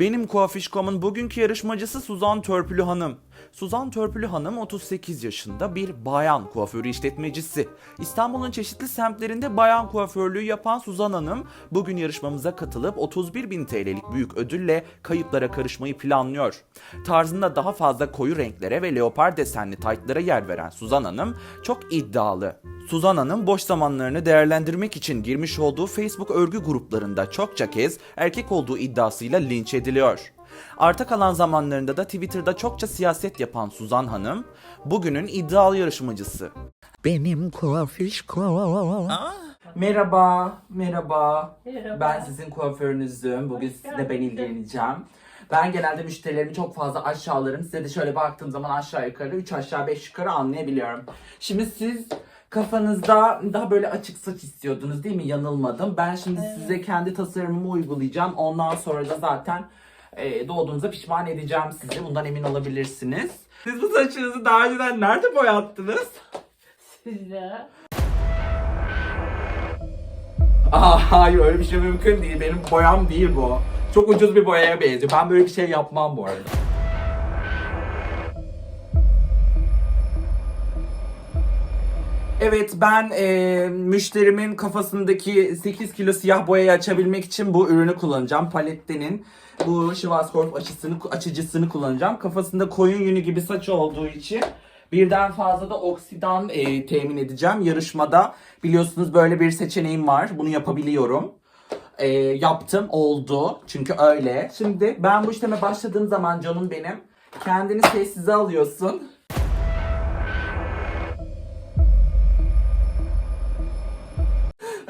Benim Kuafişkom'un bugünkü yarışmacısı Suzan Törpülü Hanım. Suzan Törpülü Hanım 38 yaşında bir bayan kuaförü işletmecisi. İstanbul'un çeşitli semtlerinde bayan kuaförlüğü yapan Suzan Hanım bugün yarışmamıza katılıp 31 bin TL'lik büyük ödülle kayıplara karışmayı planlıyor. Tarzında daha fazla koyu renklere ve leopar desenli taytlara yer veren Suzan Hanım çok iddialı. Suzan Hanım boş zamanlarını değerlendirmek için girmiş olduğu Facebook örgü gruplarında çokça kez erkek olduğu iddiasıyla linç ediliyor. Arta kalan zamanlarında da Twitter'da çokça siyaset yapan Suzan Hanım, bugünün iddialı yarışmacısı. Benim kuafişkom. Merhaba, merhaba. Merhaba. Ben sizin kuaförünüzüm. Bugün sizinle ben ilgileneceğim. Ben genelde müşterilerimi çok fazla aşağılarım. Size de şöyle baktığım zaman aşağı yukarı, 3 aşağı 5 yukarı anlayabiliyorum. Şimdi siz kafanızda daha böyle açık saç istiyordunuz değil mi? Yanılmadım. Ben şimdi size kendi tasarımımı uygulayacağım. Ondan sonra da zaten e, doğduğunuza pişman edeceğim sizi. Bundan emin olabilirsiniz. Siz bu saçınızı daha önceden nerede boyattınız? Sizde. Aa, hayır öyle bir şey mümkün değil. Benim boyam değil bu. Çok ucuz bir boyaya benziyor. Ben böyle bir şey yapmam bu arada. Evet ben e, müşterimin kafasındaki 8 kilo siyah boyayı açabilmek için bu ürünü kullanacağım. Palette'nin bu Schwarzkopf açısını, açıcısını kullanacağım. Kafasında koyun yünü gibi saç olduğu için birden fazla da oksidan e, temin edeceğim. Yarışmada biliyorsunuz böyle bir seçeneğim var. Bunu yapabiliyorum. E, yaptım oldu çünkü öyle. Şimdi ben bu işleme başladığım zaman canım benim kendini sessize alıyorsun.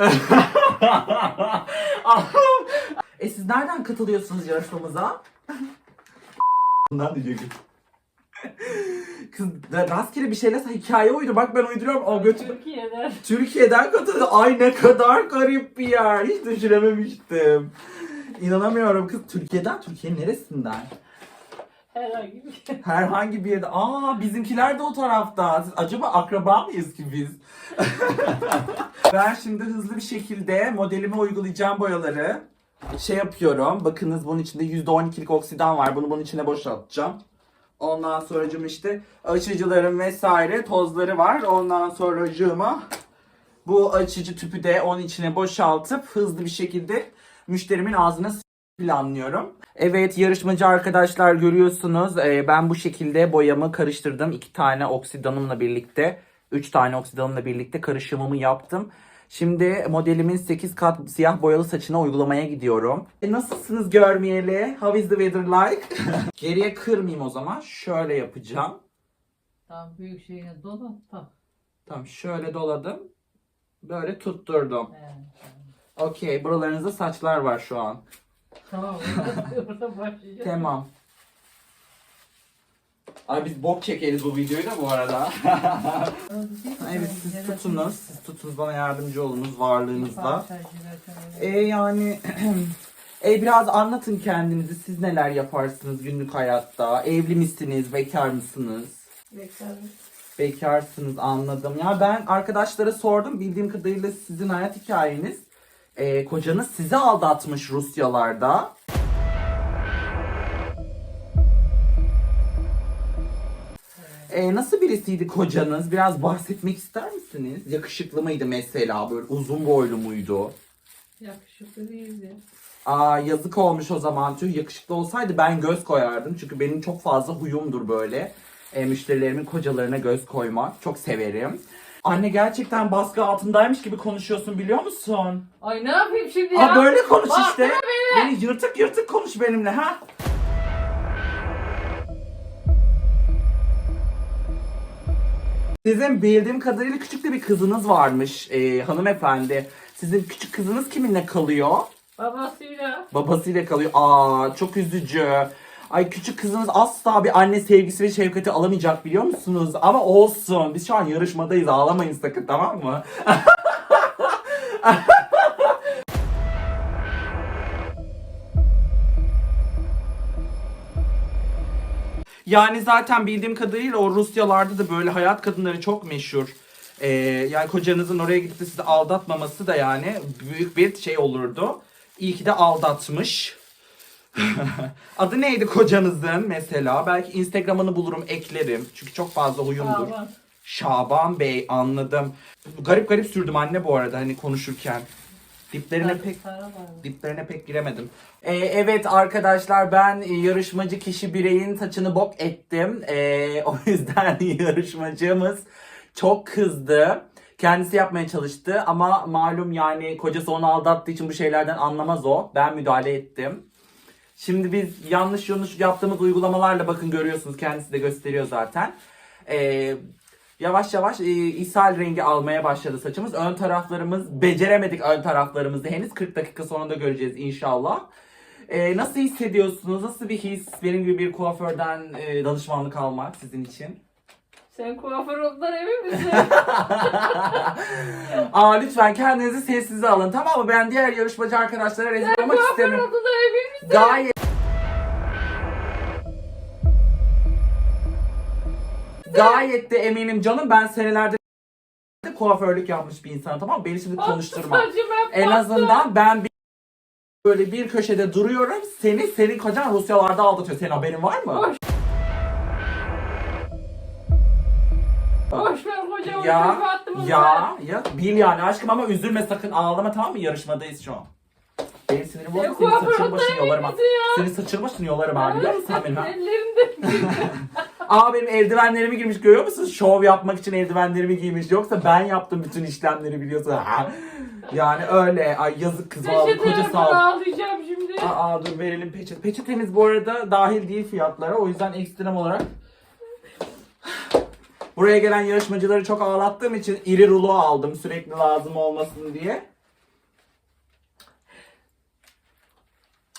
e siz nereden katılıyorsunuz yarışmamıza? Bundan diyecektim. Kız da rastgele bir şeyle hikaye uydur. Bak ben uyduruyorum. O götü... Türkiye'den. Türkiye'den katıldı. Ay ne kadar garip bir yer. Hiç düşünememiştim. İnanamıyorum kız. Türkiye'den? Türkiye'nin neresinden? Herhangi bir şey. Herhangi bir yerde. Aa bizimkiler de o tarafta. Siz acaba akraba mıyız ki biz? ben şimdi hızlı bir şekilde modelime uygulayacağım boyaları. Şey yapıyorum. Bakınız bunun içinde %12'lik oksidan var. Bunu bunun içine boşaltacağım. Ondan sonracığım işte açıcıların vesaire tozları var. Ondan sonracığıma bu açıcı tüpü de onun içine boşaltıp hızlı bir şekilde müşterimin ağzına planlıyorum. Evet yarışmacı arkadaşlar görüyorsunuz Ee, ben bu şekilde boyamı karıştırdım. iki tane oksidanımla birlikte, üç tane oksidanımla birlikte karışımımı yaptım. Şimdi modelimin 8 kat siyah boyalı saçına uygulamaya gidiyorum. E, nasılsınız görmeyeli? How is the weather like? Geriye kırmayayım o zaman. Şöyle yapacağım. Tam büyük şeyine dolu. Tam. Tamam şöyle doladım. Böyle tutturdum. Evet. Okey buralarınızda saçlar var şu an. Tamam. Orada, orada başlayacağız. Tamam. Ay biz bok çekeriz bu videoyu da bu arada. evet siz tutunuz. Siz tutunuz bana yardımcı olunuz varlığınızla. E yani e biraz anlatın kendinizi. Siz neler yaparsınız günlük hayatta? Evli misiniz? Bekar mısınız? Bekarsınız anladım. Ya ben arkadaşlara sordum. Bildiğim kadarıyla sizin hayat hikayeniz. e, kocanız sizi aldatmış Rusyalarda. E, nasıl birisiydi kocanız? Biraz bahsetmek ister misiniz? Yakışıklı mıydı mesela? Böyle uzun boylu muydu? Yakışıklı değildi. Aa yazık olmuş o zaman. Tüh yakışıklı olsaydı ben göz koyardım. Çünkü benim çok fazla huyumdur böyle. E, müşterilerimin kocalarına göz koymak. Çok severim. Anne gerçekten baskı altındaymış gibi konuşuyorsun biliyor musun? Ay ne yapayım şimdi ya? Aa böyle konuş Bak, işte. Beni yırtık yırtık konuş benimle ha. Sizin bildiğim kadarıyla küçük de bir kızınız varmış e, hanımefendi. Sizin küçük kızınız kiminle kalıyor? Babasıyla. Babasıyla kalıyor. Aa çok üzücü. Ay küçük kızınız asla bir anne sevgisi ve şefkati alamayacak biliyor musunuz? Ama olsun. Biz şu an yarışmadayız. Ağlamayın sakın tamam mı? Yani zaten bildiğim kadarıyla o Rusyalarda da böyle hayat kadınları çok meşhur. Ee, yani kocanızın oraya gidip de sizi aldatmaması da yani büyük bir şey olurdu. İyi ki de aldatmış. Adı neydi kocanızın mesela? Belki Instagram'ını bulurum, eklerim. Çünkü çok fazla huyumdur. Şaban. Şaban Bey anladım. Garip garip sürdüm anne bu arada hani konuşurken. Diplerine pek diplerine pek giremedim. Ee, evet arkadaşlar ben yarışmacı kişi bireyin saçını bok ettim. Ee, o yüzden yarışmacımız çok kızdı. Kendisi yapmaya çalıştı ama malum yani kocası onu aldattığı için bu şeylerden anlamaz o. Ben müdahale ettim. Şimdi biz yanlış yanlış yaptığımız uygulamalarla bakın görüyorsunuz kendisi de gösteriyor zaten. Ee, yavaş yavaş e, ishal rengi almaya başladı saçımız. Ön taraflarımız beceremedik ön taraflarımızı henüz 40 dakika sonunda göreceğiz inşallah. Ee, nasıl hissediyorsunuz? Nasıl bir his? Benim gibi bir kuaförden e, danışmanlık almak sizin için. Sen kuaför olduğundan emin misin? Aa lütfen kendinizi sessize alın tamam mı? Ben diğer yarışmacı arkadaşlara rezil olmak kuaför istemiyorum. olduğundan emin misin? Gayet Gayet de eminim canım ben senelerde de kuaförlük yapmış bir insan tamam mı? Beni şimdi konuşturma. En azından ben bir böyle bir köşede duruyorum. Seni senin kocan Rusyalarda aldatıyor. Senin haberin var mı? Boş. Boş ver kocamı Ya ya ya bil yani aşkım ama üzülme sakın ağlama tamam mı? Yarışmadayız şu an. Benim sinirim bozuldu. Senin kuaför saçını başını yolarım. Senin başını yolarım abi biliyor musun sen benim? ha? Aa benim eldivenlerimi giymiş görüyor musunuz? Şov yapmak için eldivenlerimi giymiş. Yoksa ben yaptım bütün işlemleri biliyorsun. Ha. Yani öyle. Ay yazık kız vallahi koca Peçete sağ ol. ağlayacağım şimdi. Aa dur verelim peçete. Peçetemiz bu arada dahil değil fiyatlara. O yüzden ekstrem olarak Buraya gelen yarışmacıları çok ağlattığım için iri rulo aldım sürekli lazım olmasın diye.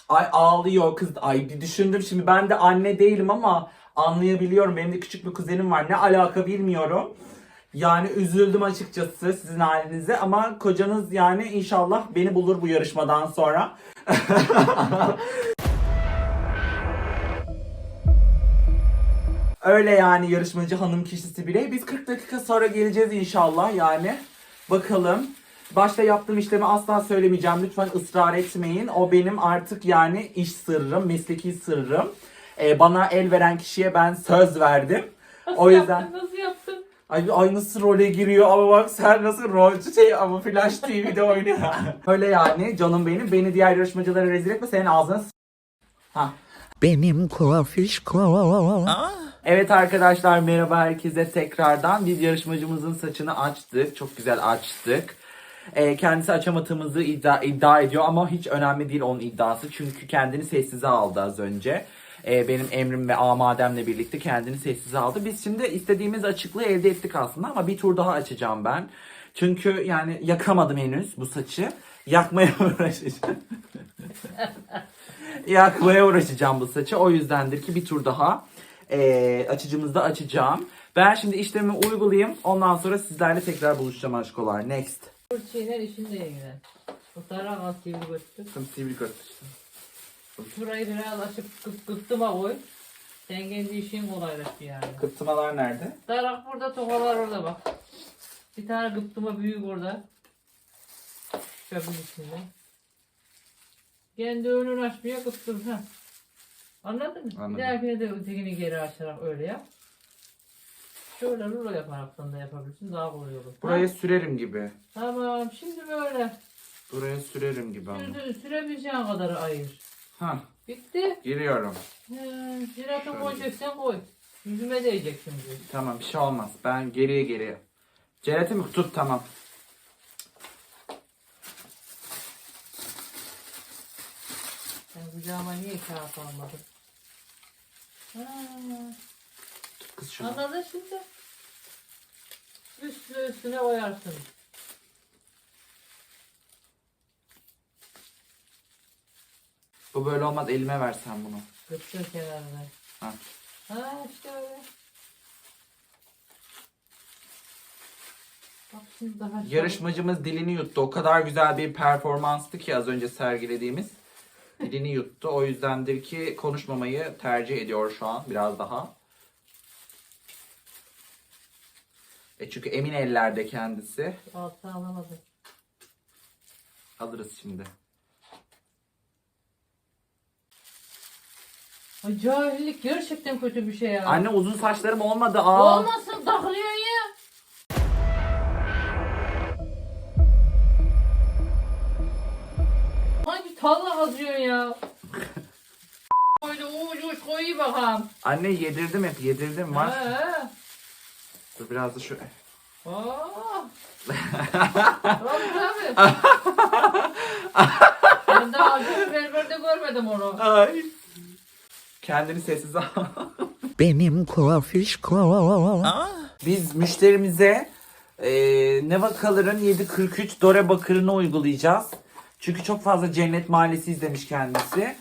Ay ağlıyor kız. Ay bir düşündüm şimdi ben de anne değilim ama anlayabiliyorum. Benim de küçük bir kuzenim var. Ne alaka bilmiyorum. Yani üzüldüm açıkçası sizin halinize ama kocanız yani inşallah beni bulur bu yarışmadan sonra. Öyle yani yarışmacı hanım kişisi bile. Biz 40 dakika sonra geleceğiz inşallah yani. Bakalım. Başta yaptığım işlemi asla söylemeyeceğim. Lütfen ısrar etmeyin. O benim artık yani iş sırrım, mesleki sırrım. Ee, bana el veren kişiye ben söz verdim. Nasıl O yüzden yaptın? Nasıl yaptın? Ay, ay nasıl role giriyor ama bak sen nasıl rolcü şey ama Flash TV'de oynuyor. Öyle yani canım benim. Beni diğer yarışmacılara rezil etme. Senin ağzına s- Ha. Benim kuafişkom. Evet arkadaşlar merhaba herkese tekrardan. Biz yarışmacımızın saçını açtık. Çok güzel açtık. Ee, kendisi açamadığımızı iddia, iddia ediyor ama hiç önemli değil onun iddiası. Çünkü kendini sessize aldı az önce. Ee, benim emrim ve amademle birlikte kendini sessize aldı. Biz şimdi istediğimiz açıklığı elde ettik aslında ama bir tur daha açacağım ben. Çünkü yani yakamadım henüz bu saçı. Yakmaya uğraşacağım. yakmaya uğraşacağım bu saçı. O yüzdendir ki bir tur daha eee açıcımızda açacağım. Ben şimdi işlemi uygulayayım. Ondan sonra sizlerle tekrar buluşacağım aşkolar. Next. Fırçayla işinle ilgilen. O taraf az gibi götür. Bakın sivri götürsün. Şurayı biraz açıp kıp kıptıma koy. Sen kendi işin kolaylaştı yani. Kıptımalar nerede? Tarak burada, tokalar orada bak. Bir tane gıptıma büyük orada. Çöpün içinde. Kendi önünü açmaya gıptım. Ha. Anladın mı? Anladım. Bir dahakine de ötekini geri açarak öyle yap. Şöyle rulo yaparaktan da yapabilirsin. Daha kolay olur. Buraya Ha? sürerim gibi. Tamam. Şimdi böyle. Buraya sürerim gibi ama. Sürebileceğin kadarı ayır. Bitti. giriyorum. Şöyle. koyacaksan koy. Yüzüme değecek şimdi. Tamam bir şey olmaz. Ben geriye geriye. Celatin mi? Tut tamam. Ben kucağıma niye kağıt almadım? Ha, Tut kız şunu. anladın şimdi. Üstüne üstüne koyarsın. Bu böyle olmaz. Elime versen bunu. Kıptır kenarına. Ha. Ha işte öyle. Bak şimdi daha. Yarışmacımız dilini yuttu. O kadar güzel bir performanstı ki az önce sergilediğimiz. Dilini yuttu. O yüzdendir ki konuşmamayı tercih ediyor şu an biraz daha. E çünkü emin ellerde kendisi. Altı alamadım. Alırız şimdi. Ay cahillik gerçekten kötü bir şey ya. Anne uzun saçlarım olmadı. Aa. Olmasın takılıyorsun ya. Hangi talla kazıyorsun ya? Öyle uç uç koyu bakalım. Anne yedirdim hep yedirdim var. Ha. Dur biraz da şu. Aa. Tabii tabii. ben daha acı berberde görmedim onu. Ay. Kendini sessiz al. Benim kuafişkom. Biz müşterimize e, Neva Color'ın 743 Dore bakırını uygulayacağız. Çünkü çok fazla Cennet Mahallesi izlemiş kendisi.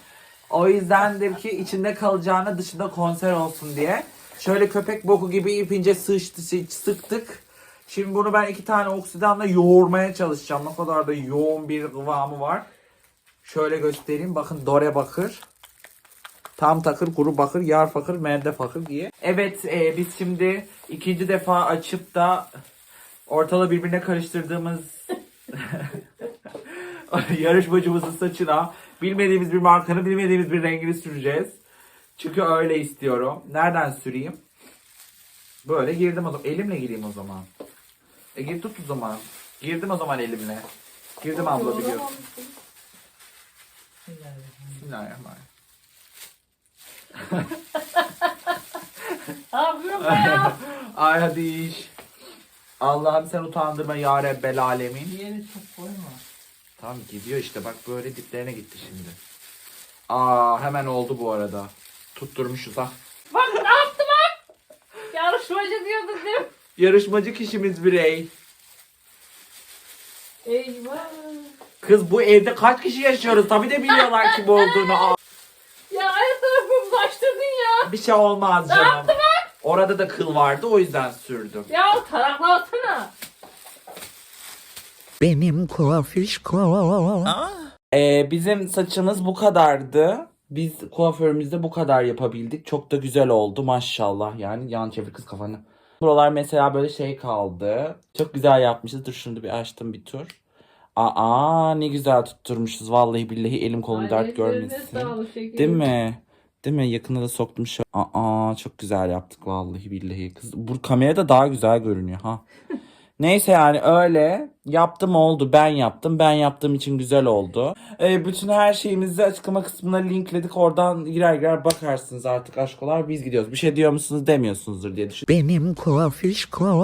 O yüzden de ki içinde kalacağına dışında konser olsun diye. Şöyle köpek boku gibi ipince sıçtı, sıç- sıktık. Şimdi bunu ben iki tane oksidanla yoğurmaya çalışacağım. Ne kadar da yoğun bir kıvamı var. Şöyle göstereyim. Bakın Dore bakır. Tam takır, kuru bakır, yar fakır, merde fakır diye. Evet e, biz şimdi ikinci defa açıp da ortalığı birbirine karıştırdığımız yarışmacımızın saçına bilmediğimiz bir markanın bilmediğimiz bir rengini süreceğiz. Çünkü öyle istiyorum. Nereden süreyim? Böyle girdim o zaman. Elimle gireyim o zaman. E gir tut o zaman. Girdim o zaman elimle. Girdim abla biliyorum. Bismillahirrahmanirrahim. Be ya? Ay hadi iş. Allah'ım sen utandırma ya Rabbel alemin. Yeri çok koyma. Tamam gidiyor işte bak böyle diplerine gitti şimdi. Aa hemen oldu bu arada. Tutturmuşuz ha. Bak ne yaptı bak? Yarışmacı diyordun değil mi? Yarışmacı kişimiz birey. Eyvah. Kız bu evde kaç kişi yaşıyoruz? Tabii de biliyorlar kim olduğunu. Aa, Ya her tarafımı bulaştırdın ya. Bir şey olmaz Ne canım. yaptı bak? Orada da kıl vardı o yüzden sürdüm. Ya tarakla atsana. Benim kuafişkom. Ee, bizim saçımız bu kadardı. Biz kuaförümüzde bu kadar yapabildik. Çok da güzel oldu maşallah. Yani yan çevir kız kafanı. Buralar mesela böyle şey kaldı. Çok güzel yapmışız. Dur şunu bir açtım bir tur. Aa ne güzel tutturmuşuz. Vallahi billahi elim kolum Ay, dert görmesin. Değil mi? Değil mi? Yakında da soktum şu. Aa çok güzel yaptık vallahi billahi. Kız bu kamerada daha güzel görünüyor ha. Neyse yani öyle yaptım oldu ben yaptım ben yaptığım için güzel oldu. Ee, bütün her şeyimizi açıklama kısmına linkledik oradan girer girer bakarsınız artık aşkolar biz gidiyoruz. Bir şey diyor musunuz demiyorsunuzdur diye düşünüyorum. Benim kuafişkom.